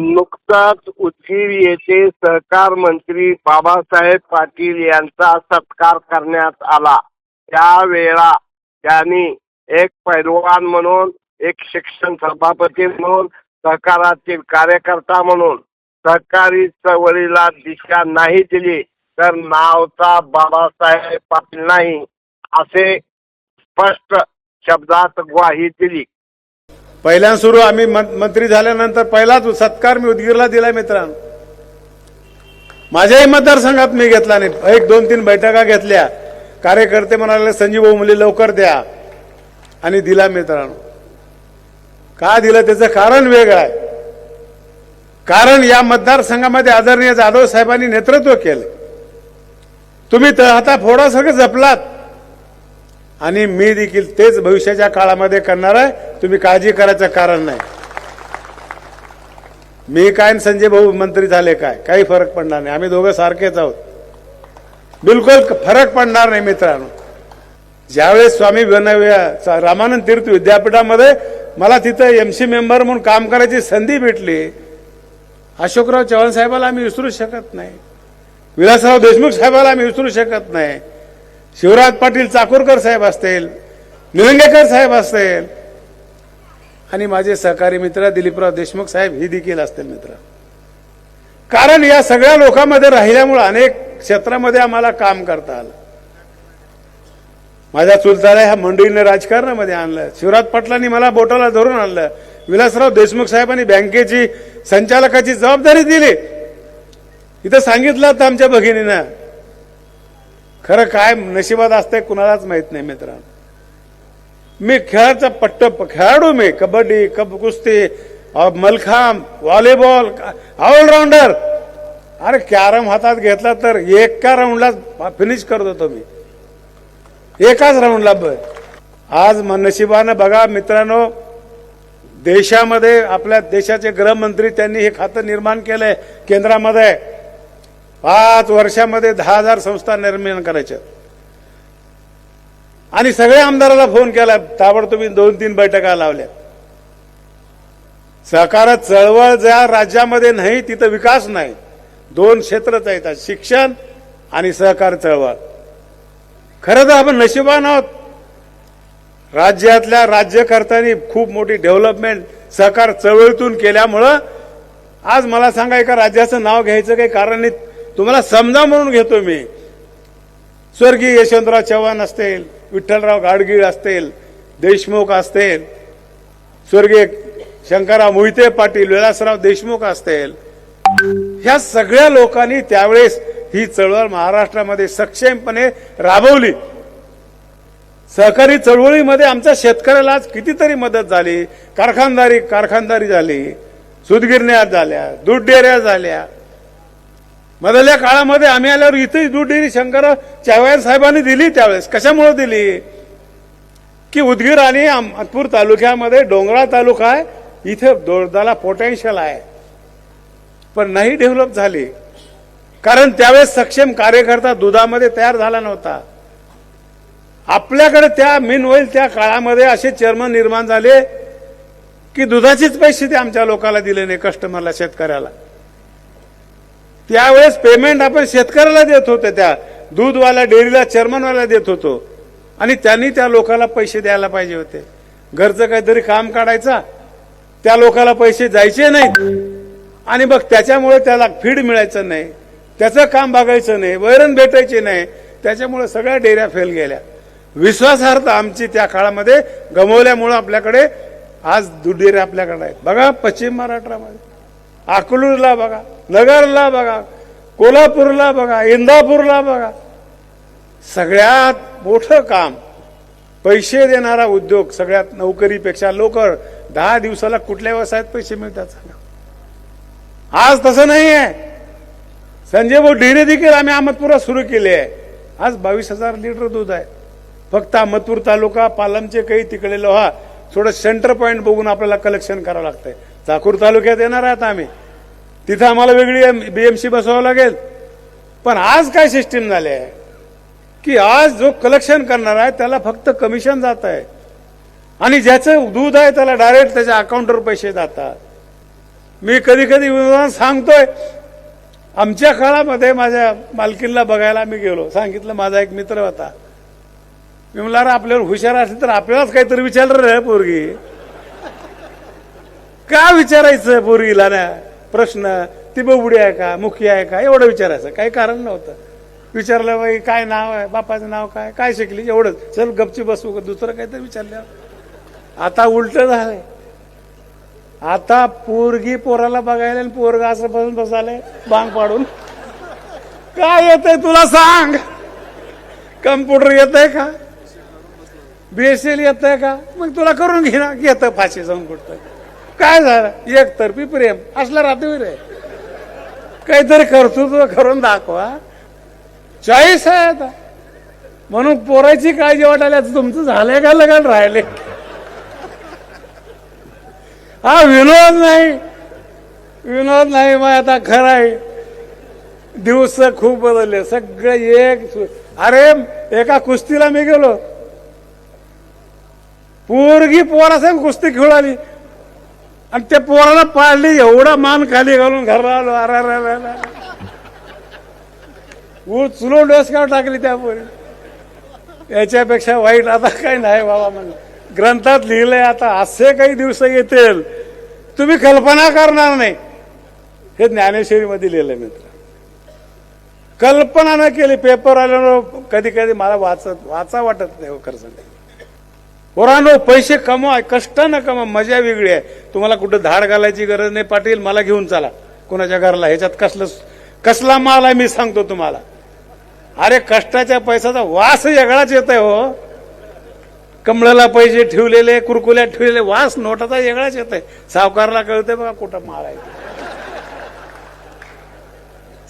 नुकताच उदगीर येथे सहकार मंत्री बाबासाहेब पाटील यांचा सत्कार करण्यात आला. त्यावेळा त्यांनी एक पैलवान म्हणून एक शिक्षण सभापती म्हणून सहकारातील कार्यकर्ता म्हणून सहकारी चळवळीला दिशा नाही दिली. तर नावचा बाबासाहेब पाटील नाही असे स्पष्ट शब्दात ग्वाही दिली. पहिल्या सुरू आम्ही मंत्री झाल्यानंतर पहिलाच सत्कार मी उदगीरला दिला मित्रांनो. माझ्याही मतदारसंघात मी घेतला नाही. एक दोन तीन बैठका घेतल्या. कार्यकर्ते म्हणाले संजीव भाऊ मुली लवकर द्या. आणि दिला मित्रांनो. का दिलं? त्याचं कारण वेगळं आहे. कारण या मतदारसंघामध्ये आदरणीय जाधव साहेबांनी नेतृत्व केलं. तुम्ही तळहाता फोडासारखं सगळं जपलात. आणि मी देखील तेच भविष्याच्या काळामध्ये करणार आहे. तुम्ही काळजी करायचं कारण नाही. मी काय संजय भाऊ मंत्री झाले काय? काही फरक पडणार नाही. आम्ही दोघं सारखेच आहोत. बिलकुल फरक पडणार नाही मित्रांनो. ज्यावेळेस स्वामी रामानंद तीर्थ विद्यापीठामध्ये मला तिथं एमसी मेंबर म्हणून काम करायची संधी भेटली अशोकराव चव्हाण साहेबाला आम्ही विसरू शकत नाही. विलासराव देशमुख साहेबाला आम्ही विसरू शकत नाही. शिवराज पाटील चाकूरकर साहेब असतील निलंगेकर साहेब असतील आणि माझे सहकारी मित्र दिलीपराव देशमुख साहेब ही देखील असतील मित्र. कारण या सगळ्या लोकांमध्ये राहिल्यामुळे अनेक क्षेत्रामध्ये आम्हाला काम करता आलं. माझ्या चुलताला ह्या मंडळीने राजकारणामध्ये आणलं. शिवराज पाटलांनी मला बोटाला धरून आणलं. विलासराव देशमुख साहेबांनी बँकेची संचालकाची जबाबदारी दिली. इथं सांगितलं तर आमच्या भगिनीनं खरं काय नशिबात असतंय कुणालाच माहीत नाही मित्रांनो. मी खेळाचा पट्ट खेळाडू मी कबड्डी कब कुस्ती मलखांब व्हॉलीबॉल ऑलराऊंडर. अरे कॅरम हातात घेतला तर एका राऊंडला फिनिश करत होतो मी. एकाच राऊंडला ब आज नशिबानं बघा मित्रांनो देशामध्ये आपल्या देशाचे गृहमंत्री त्यांनी हे खातं निर्माण केलंय केंद्रामध्ये. पाच वर्षामध्ये दहा हजार संस्था निर्माण करायच्या. आणि सगळ्या आमदाराला फोन केला ताबडतोब दोन तीन बैठका लावल्या. सहकार चळवळ ज्या राज्यामध्ये नाही तिथं विकास नाही. दोन क्षेत्रच आहेत शिक्षण आणि सहकार चळवळ. खरं तर आपण नशिबान आहोत. राज्यातल्या राज्यकर्त्यांनी खूप मोठी डेव्हलपमेंट सहकार चळवळीतून केल्यामुळं आज मला सांगा एका राज्याचं नाव घ्यायचं काही कारण नाही तुम्हाला समजा म्हणून घेतो मी. स्वर्गीय यशवंतराव चव्हाण असतील विठ्ठलराव गाडगीळ असतील देशमुख असतील स्वर्गीय शंकरराव मोहिते पाटील विलासराव देशमुख असतील. ह्या सगळ्या लोकांनी त्यावेळेस ही चळवळ महाराष्ट्रामध्ये सक्षमपणे राबवली. सहकारी चळवळीमध्ये आमच्या शेतकऱ्याला आज कितीतरी मदत झाली. कारखानदारी कारखानदारी झाली. सुदगिरण्या झाल्या दूध डेऱ्या झाल्या. मधल्या काळामध्ये आम्ही आल्यावर इथं दूध डेअरी शंकरराव चव्हाण साहेबांनी दिली त्यावेळेस. कशामुळे दिली? की उदगीर आणि अहमदपूर तालुक्यामध्ये डोंगराळ तालुका आहे. इथे दोरदाला पोटेन्शियल आहे. पण नाही डेव्हलप झाली. कारण त्यावेळेस सक्षम कार्यकर्ता दुधामध्ये तयार झाला नव्हता. आपल्याकडे त्या मिन होईल त्या काळामध्ये असे चेअरमन निर्माण झाले की दुधाचीच पैसे ते आमच्या लोकाला दिले नाही कस्टमरला शेतकऱ्याला. त्यावेळेस पेमेंट आपण शेतकऱ्याला देत होतो त्या. दूधवाल्या डेअरीला चेअरमनवाला देत होतो. आणि त्यांनी त्या लोकाला पैसे द्यायला पाहिजे होते. घरचं काहीतरी काम काढायचा त्या लोकाला पैसे जायचे नाहीत. आणि मग त्याच्यामुळे त्याला फीड मिळायचं नाही. त्याचं काम बघायचं नाही वैरण भेटायचे नाही. त्याच्यामुळे सगळ्या डेऱ्या फेल गेल्या. विश्वासार्हता आमची त्या काळामध्ये गमवल्यामुळं आपल्याकडे आज दूध आपल्याकडे आहेत. बघा पश्चिम महाराष्ट्रामध्ये. अकलूरला बघा. नगरला बघा कोल्हापूरला बघा इंदापूरला बघा. सगळ्यात मोठं काम पैसे देणारा उद्योग सगळ्यात नोकरीपेक्षा लोकर. दहा दिवसाला कुठल्या व्यवसायात पैसे मिळतात सांगा. आज तसं नाही आहे संजय भाऊ डेअरी देखील आम्ही अहमदपुरात सुरू केले आहे. आज बावीस हजार लिटर दूध आहे. फक्त अहमदपूर तालुका पालमचे काही तिकडे लोहा थोडं सेंटर पॉईंट बघून आपल्याला कलेक्शन करावं लागतंय. चाकूर तालुक्यात येणार आहात आम्ही. तिथं आम्हाला वेगळी बीएमसी बसवावं लागेल. पण आज काय सिस्टीम झाली आहे? की आज जो कलेक्शन करणार आहे त्याला फक्त कमिशन जात आहे. आणि ज्याचं दूध आहे त्याला डायरेक्ट त्याच्या अकाउंटवर पैसे जातात. मी कधी कधी विनोदानं सांगतोय आमच्या काळामध्ये माझ्या मालकीनला बघायला मी गेलो. सांगितलं माझा एक मित्र होता. मी म्हणला आपल्यावर हुशार असेल तर आपल्यालाच काहीतरी विचारलं रे पोरगी. का विचारायचं पोरगीला ना प्रश्न ती बबुडी आहे का मुखी आहे का एवढं विचारायचं. काही कारण नव्हतं. विचारलं बाई काय नाव आहे? बापाचं नाव काय? काय शिकली? एवढंच. चल गपची बसू का दुसरं काहीतरी विचारलं आता उलट झालंय. आता पोरगी पोराला बघायला आणि पोरगा असं बसून बसायला बांग पाडून. काय येतंय तुला सांग? कम्प्युटर येतंय का? बी एस बीएसएल येतंय का? मग तुला करून घे ना. येतं फाशी जाऊन कुठतं काय झालं? एकतर्फी प्रेम. असला राहतो रे काहीतरी कर्तृत्व करून दाखवा. चॉईस आहे आता. म्हणून पोराची काळजी वाटायला तुमचं झालंय का लगन राहिले? हा विनोद नाही. विनोद नाही मग आता खरं आहे. दिवस खूप बदलले. सगळं एक अरे एका कुस्तीला मी गेलो. पोरगी पोरासाहेब कुस्ती खेळाली आणि त्या पोराला पाळले एवढा मान खाली घालून घरला आलो अरे अरे अरे अरे. उचलून टाकली त्या पोरी याच्यापेक्षा वाईट आता काही नाही बाबा म्हणलं. ग्रंथात लिहिलंय आता असे काही दिवस येतील. तुम्ही कल्पना करणार नाही. हे ज्ञानेश्वरीमध्ये लिहिलंय मित्र. कल्पना न केली पेपर आल्यावर कधी कधी मला वाचत वाचा वाटत नाही हो खरं सांगायचं. पोरांनो पैसे कमवा कष्ट न कमवा मजा वेगळी आहे. तुम्हाला कुठं धाड घालायची गरज नाही पाटील मला घेऊन चला. कोणाच्या घरला ह्याच्यात कसलं कसला माल आहे मी सांगतो तुम्हाला. अरे कष्टाच्या पैशाचा वास वेगळाच येत आहे हो. कमळाला पैसे ठेवलेले कुरकुल्यात ठेवलेले वास नोटाचा वेगळाच येत आहे सावकारला कळतंय बघा कुठं माल आहे.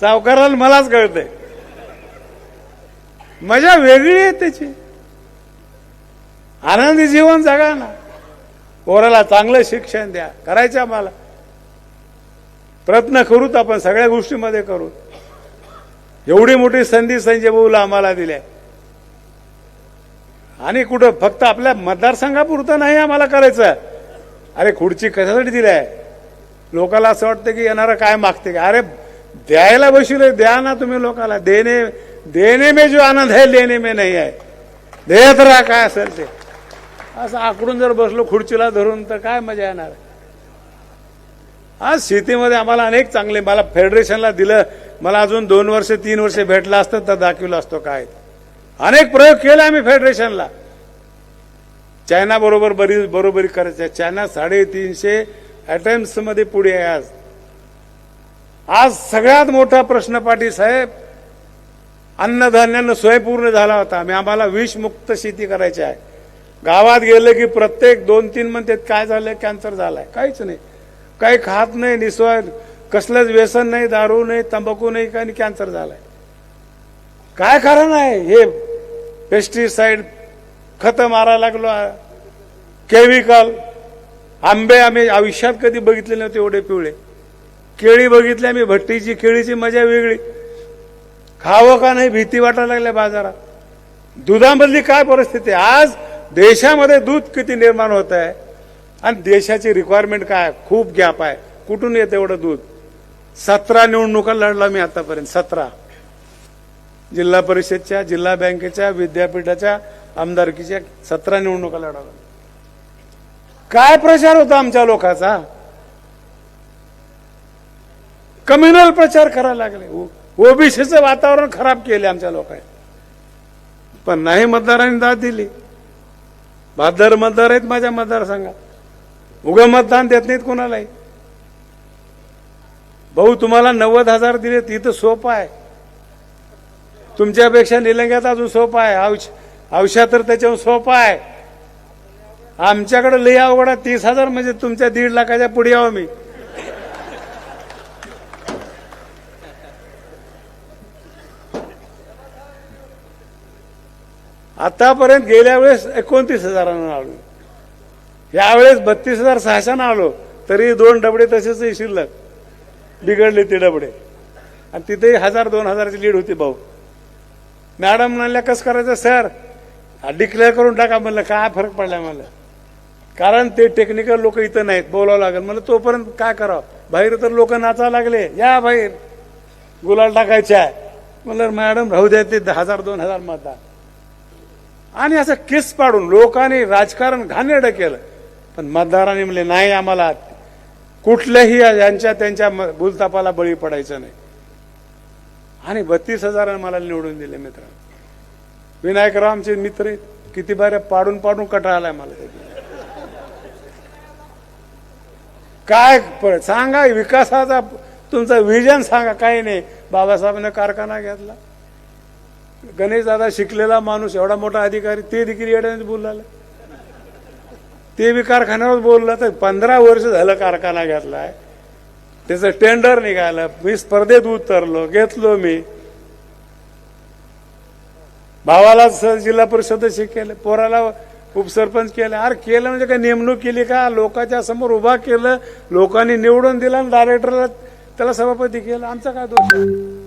सावकाराला मलाच कळतंय. मजा वेगळी आहे त्याची. आनंदी जीवन जगा ना. पोराला चांगलं शिक्षण द्या. करायचं आम्हाला. प्रयत्न करूत आपण सगळ्या गोष्टीमध्ये करू एवढी मोठी संधी संजय भाऊला आम्हाला दिल्या आणि कुठं फक्त आपल्या मतदारसंघापुरतं नाही आम्हाला करायचं. अरे खुर्ची कशासाठी दिलाय लोकाला असं वाटतं की येणारं काय मागते का? अरे द्यायला बसले द्या ना तुम्ही लोकाला. देणे देणे में जो आनंद है लेने में नाही आहे देत राहा काय असेल ते. असं आकडून जर बसलो खुर्चीला धरून तर काय मजा येणार? आज शेतीमध्ये आम्हाला अनेक चांगले मला फेडरेशनला दिलं मला अजून दोन वर्ष तीन वर्ष भेटलं असतं तर दाखवलं असतो काय. अनेक प्रयोग केले आम्ही फेडरेशनला. चायना बरोबर बरी बरोबरी करायचं चायना साडेतीनशे अटेम्प्टमध्ये पुढे आहे आज. आज सगळ्यात मोठा प्रश्न पाटील साहेब अन्नधान्यानं स्वयंपूर्ण झाला होता. आम्ही आम्हाला विषमुक्त शेती करायची आहे. गावात गेलं की प्रत्येक दोन तीन म्हणतात काय झालंय? कॅन्सर झालाय. काहीच नाही. काही खात नाही निस्वाय कसलंच व्यसन नाही दारू नाही तंबाखू नाही काही कॅन्सर झालाय. काय कारण आहे? हे पेस्टिसाइड खत मारायला लागलो. केमिकल आंबे आम्ही आयुष्यात कधी बघितले नव्हते एवढे पिवळे. केळी बघितली आम्ही भट्टीची केळीची मजा वेगळी. खावं का नाही भीती वाटायला लागल्या बाजारात. दुधामधली काय परिस्थिती? आहे? आज देशामध्ये दूध किती निर्माण होत आहे? आणि देशाची रिक्वायरमेंट काय खूप गॅप आहे. कुठून येतं एवढं दूध? सतरा निवडणुका लढला मी आतापर्यंत सतरा. जिल्हा परिषदच्या जिल्हा बँकेच्या विद्यापीठाच्या आमदारकीच्या सतरा निवडणुका लढाव्या. काय प्रचार होता आमच्या लोकांचा? कम्युनल प्रचार करायला लागले. ओबीसीचं वातावरण खराब केले आमच्या लोकांनी. पण नाही मतदारांनी दाद दिली. बहादर मतदार आहेत माझ्या मतदारसंघात. उगं मतदान देत नाहीत कोणालाही. भाऊ तुम्हाला नव्वद हजार दिले तिथं सोपं आहे. तुमच्यापेक्षा निलंग्यात अजून सोपं आहे. औष औषा तर त्याच्यावर सोपं आहे. आमच्याकडे लई अवघड तीस हजार म्हणजे तुमच्या दीड लाखाच्या पुढे यावं मी. आतापर्यंत गेल्या वेळेस एकोणतीस हजारांना आलो. यावेळेस बत्तीस हजार सहाशेनं आलो. तरी दोन डबडे तसेच शिल्लक. बिघडले ते डबडे. आणि तिथेही हजार दोन हजाराची लीड होती भाऊ. मॅडम म्हणल्या कसं करायचं सर? डिक्लेअर करून टाका म्हणलं काय फरक पडला मला? कारण ते टेक्निकल लोक इथं नाहीत बोलावं लागेल. म्हणलं तोपर्यंत काय करावं? बाहेर तर लोक नाचावं लागले. या बाहेर. गुलाल टाकायच्या. म्हणलं मॅडम राहू द्या ते दहा हजार दोन हजार मतदान आणि असं किस पाडून लोकांनी राजकारण घाणेरडं केलं. पण मतदारांनी म्हणले नाही आम्हाला कुठल्याही यांच्या त्यांच्या म- भूलतापाला बळी पडायचं नाही. आणि बत्तीस हजारांनी मला निवडून दिले मित्र विनायकराव आमचे मित्र किती बाऱ्या पाडून पाडून कटाळा आलाय मला. काय प- सांगा विकासाचा तुमचा विजन सांगा काही नाही. बाबासाहेबांनी कारखाना घेतला. गणेश दादा शिकलेला माणूस एवढा मोठा अधिकारी ते देखील येड्याने बोलला ते बी कारखान्यावर बोललं तर पंधरा वर्ष झालं कारखाना घेतलाय. त्याचं टेंडर निघालं मी स्पर्धेत उतरलो घेतलो मी. भावाला जिल्हा परिषद केलं पोराला उपसरपंच केलं. अरे केलं म्हणजे काय नेमणूक केली का? लोकांच्या समोर उभा केलं लोकांनी निवडून दिला आणि डायरेक्टरला त्याला सभापती केलं. आमचा काय दोष आहे?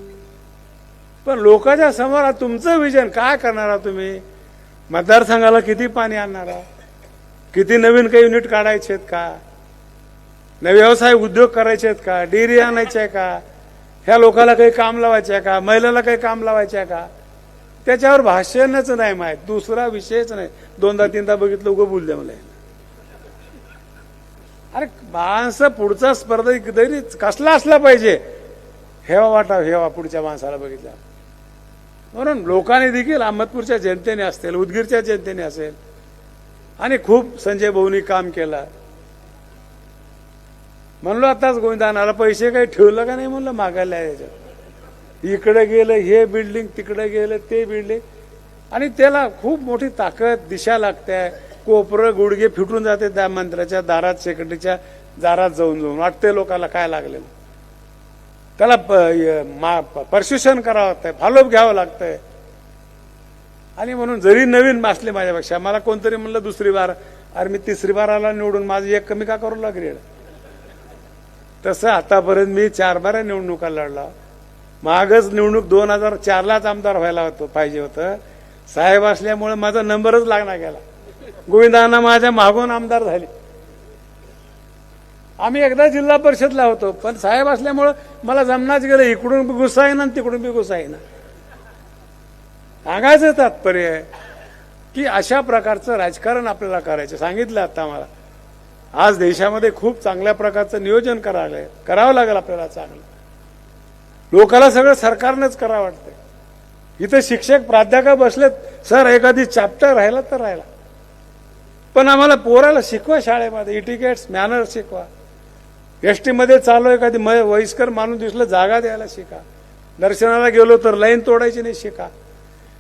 पण लोकांच्या समोर तुमचं विजन काय करणार तुम्ही? मतदारसंघाला किती पाणी आणणार किती नवीन काही युनिट काढायचे आहेत का? नवे व्यवसाय उद्योग करायचे आहेत का? डेअरी आणायची आहे का? ह्या लोकांना काही काम लावायचे आहे का? महिलाला काही काम लावायचे आहे का? त्याच्यावर भाषणच नाही माहीत. दुसरा विषयच नाही. दोनदा तीनदा बघितलं उगं बोल द्या मला. अरे माणसं पुढचा स्पर्धा कसला असला पाहिजे? हेवा वाटा हेवा पुढच्या माणसाला बघितल्या. म्हणून लोकांनी देखील अहमदपूरच्या जनतेने असतील उदगीरच्या जनतेने असेल आणि खूप संजय भाऊनी काम केलं. म्हणलो आताच गोविंदानाला पैसे काही ठेवलं का नाही म्हणलं मागायला याच्यात. इकडे गेलं हे बिल्डिंग तिकडे गेलं ते बिल्डिंग आणि त्याला खूप मोठी ताकद दिशा लागते. कोपरं गुडघे फिटून जाते त्या मंत्र्याच्या दारात सेक्रेटरीच्या दारात जाऊन जाऊन. वाटते लोकांना काय लागलेलं. त्याला परस्युशन करावं लागतंय फॉलोअप घ्यावं लागतंय. आणि म्हणून जरी नवीन असले माझ्यापेक्षा मला कोणतरी म्हणलं दुसरी बार अरे मी तिसरी बाराला निवडून माझं एक कमी का करू लागेल? तसं आतापर्यंत मी चार बारा निवडणुका लढला. मागच निवडणूक दोन हजार चारलाच आमदार व्हायला होतो पाहिजे होतं. साहेब असल्यामुळे माझा नंबरच लागला गेला. गोविंदांना माझ्या मागून आमदार झाले. आम्ही एकदा जिल्हा परिषदला होतो पण साहेब असल्यामुळं मला जमनाच गेलं. इकडून बी गुस्सा येईना आणि तिकडून बी गुस्सा येईना. सांगायचं तात्पर्य आहे की अशा प्रकारचं राजकारण आपल्याला करायचं. सांगितलं आता मला आज देशामध्ये खूप चांगल्या प्रकारचं नियोजन करावं करावं लागेल आपल्याला चांगलं. लोकांना सगळं सरकारनंच करावं वाटतंय. इथं शिक्षक प्राध्यापक बसलेत. सर एखादी चॅप्टर राहिला तर राहिला. पण आम्हाला पोराला शिकवा शाळेमध्ये. इटिकेट्स मॅनर्स शिकवा. एस टीमध्ये चालू एखादी म- वयस्कर माणूस दिसलं जागा द्यायला शिका. दर्शनाला गेलो तर लाईन तोडायची नाही शिका.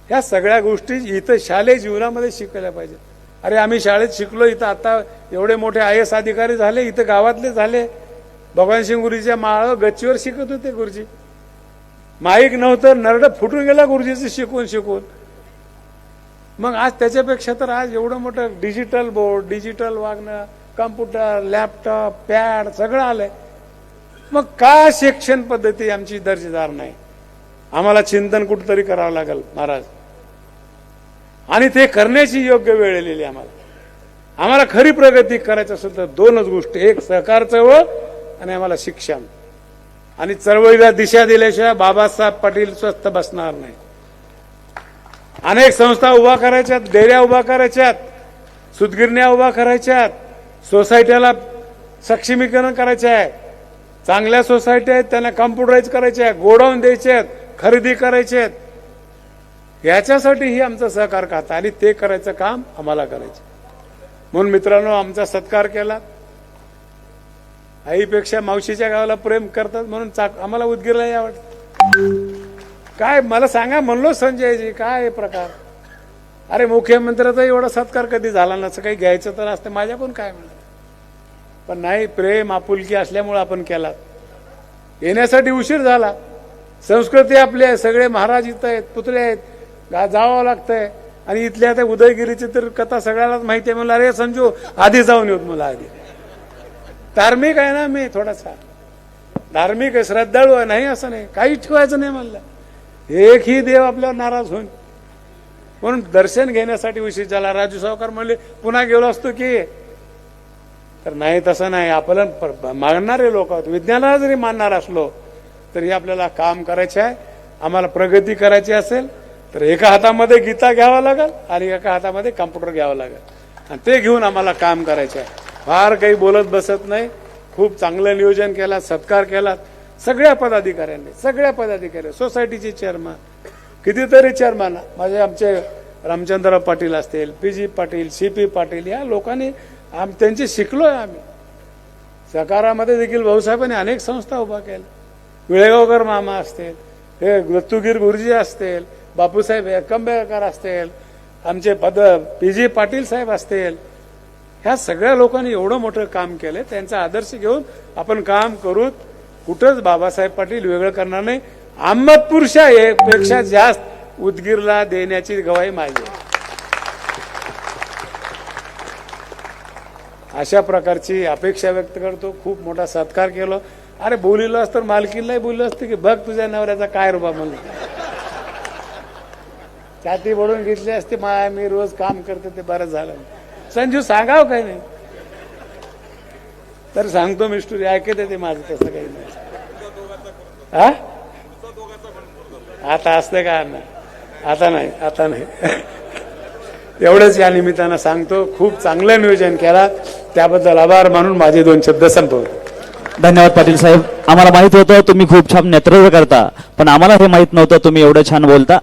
ह्या सगळ्या गोष्टी इथं शालेय जीवनामध्ये शिकवल्या पाहिजेत. अरे आम्ही शाळेत शिकलो इथं आता एवढे मोठे आय एस अधिकारी झाले इथं गावातले झाले. भगवान सिंग गुरुजीच्या माळ गच्चीवर शिकत होते गुरुजी. माईक नव्हतं नरड फुटून गेला गुरुजीचं शिकून शिकून. मग आज त्याच्यापेक्षा तर आज एवढं मोठं डिजिटल बोर्ड डिजिटल वागणं कम्प्युटर लॅपटॉप पॅड सगळं आलंय. मग का शिक्षण पद्धती आमची दर्जेदार नाही? आम्हाला चिंतन कुठंतरी करावं लागेल महाराज. आणि ते करण्याची योग्य वेळ आलेली आम्हाला. आम्हाला खरी प्रगती करायचं असेल तर दोनच गोष्टी. एक सहकार चळवळ आणि आम्हाला शिक्षण. आणि चळवळीला दिशा दिल्याशिवाय बाबासाहेब पाटील स्वस्थ बसणार नाही. अनेक संस्था उभा करायच्यात डेऱ्या उभा करायच्यात सुदगिरण्या उभा करायच्यात. सोसायट्याला सक्षमीकरण करायचे आहे. चांगल्या सोसायटी आहेत त्यांना कम्प्युटराईज करायचे आहे गोडाऊन द्यायचे आहेत खरेदी करायचे आहेत. याच्यासाठी ही सहकार खाता आणि ते करायचं काम आम्हाला करायचं. म्हणून मित्रांनो आमचा सत्कार केला. आईपेक्षा मावशीच्या गावाला प्रेम करतात म्हणून चाक आम्हाला उदगीरला या काय मला सांगा म्हणलो संजयजी काय हे प्रकार? अरे मुख्यमंत्र्याचा एवढा सत्कार कधी झाला नसं काही घ्यायचं तर असतं माझ्याकडून काय म्हणत पण नाही प्रेम आपुलकी असल्यामुळे आपण केला येण्यासाठी उशीर झाला. संस्कृती आपली आहे सगळे महाराज इथं आहेत पुतळे आहेत जावं लागतंय. आणि इथल्या त्या उदयगिरीची तर कथा सगळ्यालाच माहिती आहे. म्हणलं अरे संजू आधी जाऊन येऊत मला आधी. धार्मिक आहे ना मी थोडासा. धार्मिक आहे श्रद्धाळू आहे नाही असं नाही. काहीच ठेवायचं नाही म्हणलं. एकही देव आपल्यावर नाराज होईल म्हणून दर्शन घेण्यासाठी उशीर झाला. राजू सावकार म्हणले पुन्हा गेलो असतो की? तर नाही तसं नाही. आपण मानणारे लोक आहोत. विज्ञानाला जरी मानणार असलो तरी आपल्याला काम करायचे आहे. आम्हाला प्रगती करायची असेल तर एका हातामध्ये गीता घ्यावा लागेल आणि एका हातामध्ये कम्प्युटर घ्यावं लागेल. आणि ते घेऊन आम्हाला काम करायचे आहे. फार काही बोलत बसत नाही. खूप चांगलं नियोजन केला सत्कार केला. सगळ्या पदाधिकाऱ्यांनी सगळ्या पदाधिकारी सोसायटीचे चेअरमन कितीतरी चेअरमॅन माझे आमचे रामचंद्र पाटील असतील P G Patil C P Patil या लोकांनी आम त्यांची शिकलो आहे आम्ही. सकारामध्ये देखील भाऊसाहेबांनी अनेक संस्था उभा केल्या. विळेगावकर मामा असतील हे दत्तुगीर गुरुजी असतील बापूसाहेब एकंबेकर असतील आमचे पद पी जी पाटील साहेब असतील. ह्या सगळ्या लोकांनी एवढं मोठं काम केलं त्यांचा आदर्श घेऊन आपण काम करू. कुठंच बाबासाहेब पाटील वेगळं करणार नाही. अहमदपूरच्या पेक्षा जास्त उदगीरला देण्याची गवाही माझी अशा प्रकारची अपेक्षा व्यक्त करतो खूप मोठा सत्कार केलो. अरे बोलिलो असतं तर मालकीलाही बोललो असतं की बघ तुझ्या नवऱ्याचा काय रुबा म्हणून. छाती बडून घेतली असते मा मी रोज काम करते ते बरं झालं संजू सांगाव काही नाही? तर सांगतो मिस्टुरी ऐकते ते माझं तसं काही नाही. हा? आता असते का आता नाही आता नाही. एवढंच या निमित्तानं सांगतो खूप चांगलं नियोजन केला. त्याबद्दल आभार मानून माझे दोन शब्द संपवतो. धन्यवाद पाटील साहेब. आम्हाला माहीत होतं तुम्ही खूप छान नेतृत्व करता पण आम्हाला हे माहीत नव्हतं तुम्ही एवढं छान बोलता.